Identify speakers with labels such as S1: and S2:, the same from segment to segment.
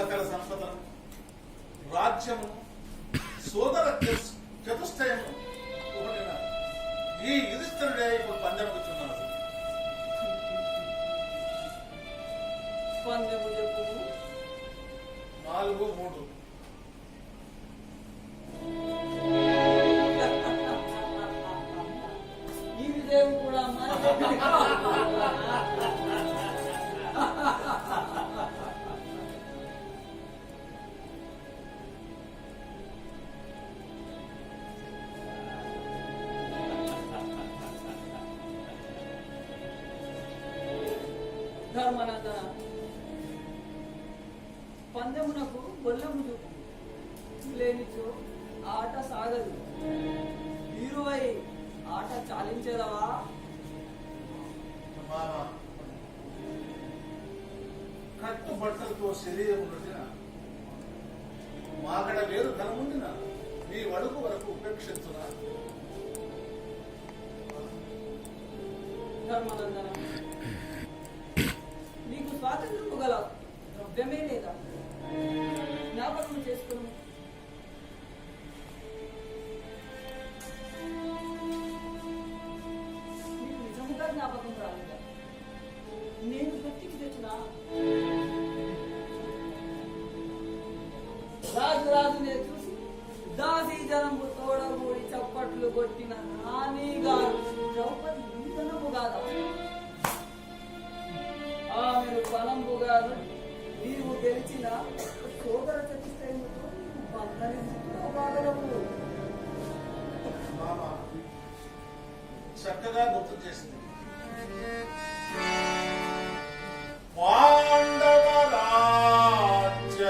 S1: సకల సంపదను
S2: రాజ్యము సోదర చతుష్టయము
S1: ఈ యుధిష్ఠరుడే ఇప్పుడు పందెం పందెము చెప్పు. నాలుగు మూడు. ధర్మనందన పందెమునకు గొల్లము లేనిచో ఆట సాగదు. వీరువై ఆట చాలించేదవా?
S2: కట్టుబట్టలతో శరీరం నటిన మాకడ వేరు కనముండిన నీ వడుకు వరకు ఉపేక్షించునా
S1: ధర్మనందన ద్రవ్యమే లేదా? జ్ఞాపకం చేసుకును. నిజముగా జ్ఞాపకం రాలేదా? నేను గుర్తికి తెచ్చిన? రాజు రాజునే చూసి దాసి జనము తోడమూడి చప్పట్లు కొట్టిన నాని గారు ద్రౌపది ఇంతనము కాదా ఆమెను బలంబు గారు నీవు గెలిచిన సోదర చతుష్టయముతో బంధనితో
S2: చక్కగా గుర్తు చేసింది. పాండవ రాజ్యలక్ష్మి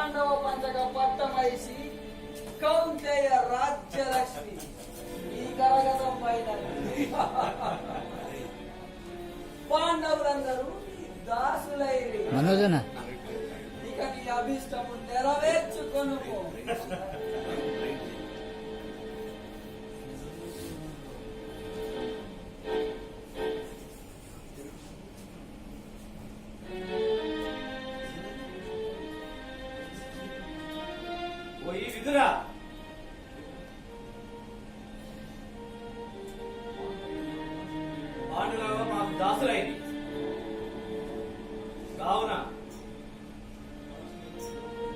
S2: పాండవ
S1: పంచక పట్టమైసి కౌంతేయ రాజ్యలక్ష్మి. ఈ కరగతం పైన పాండవులందరూ దాసులైరి.
S3: మనోజన?
S1: ఇక నీ అభిష్టము నెరవేర్చుకొను
S4: పోయి విధురా పాండులలో మాకు దాసులైంది. కావున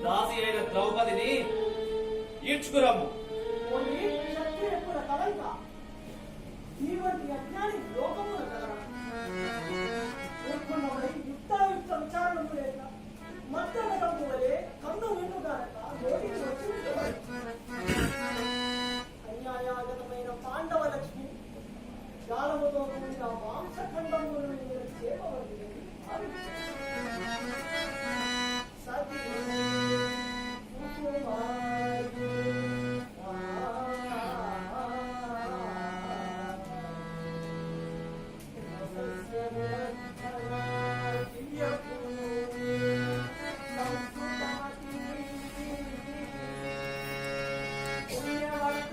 S4: దాసి అయిన ద్రౌపదిని ఈడ్చుకురాము
S5: పోయి క్షత్రియకుల కలయిక.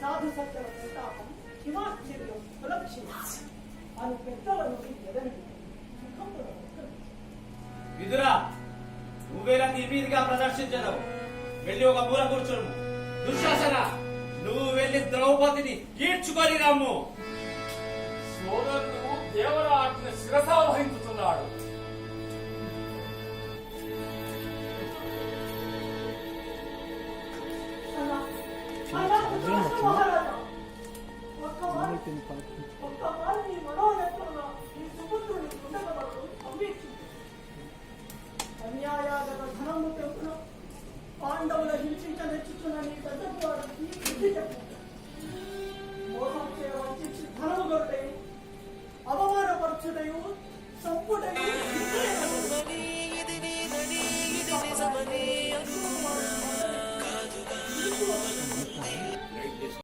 S5: సాధు సత్యల ప్రతాపం హిమాశ్చర్యం సులక్షణ అని పెద్దల నుండి ఎదని
S4: విదురా నువ్వేలా నీ మీదుగా ప్రదర్శించడం వెళ్ళి ఒక మూల కూర్చోను. దుశ్శాసన నువ్వు వెళ్ళి ద్రౌపదిని కీడ్చుకొని రమ్ము.
S3: సోదరుడు
S5: దేవరాజ్ని శిరసావహించుతున్నాడు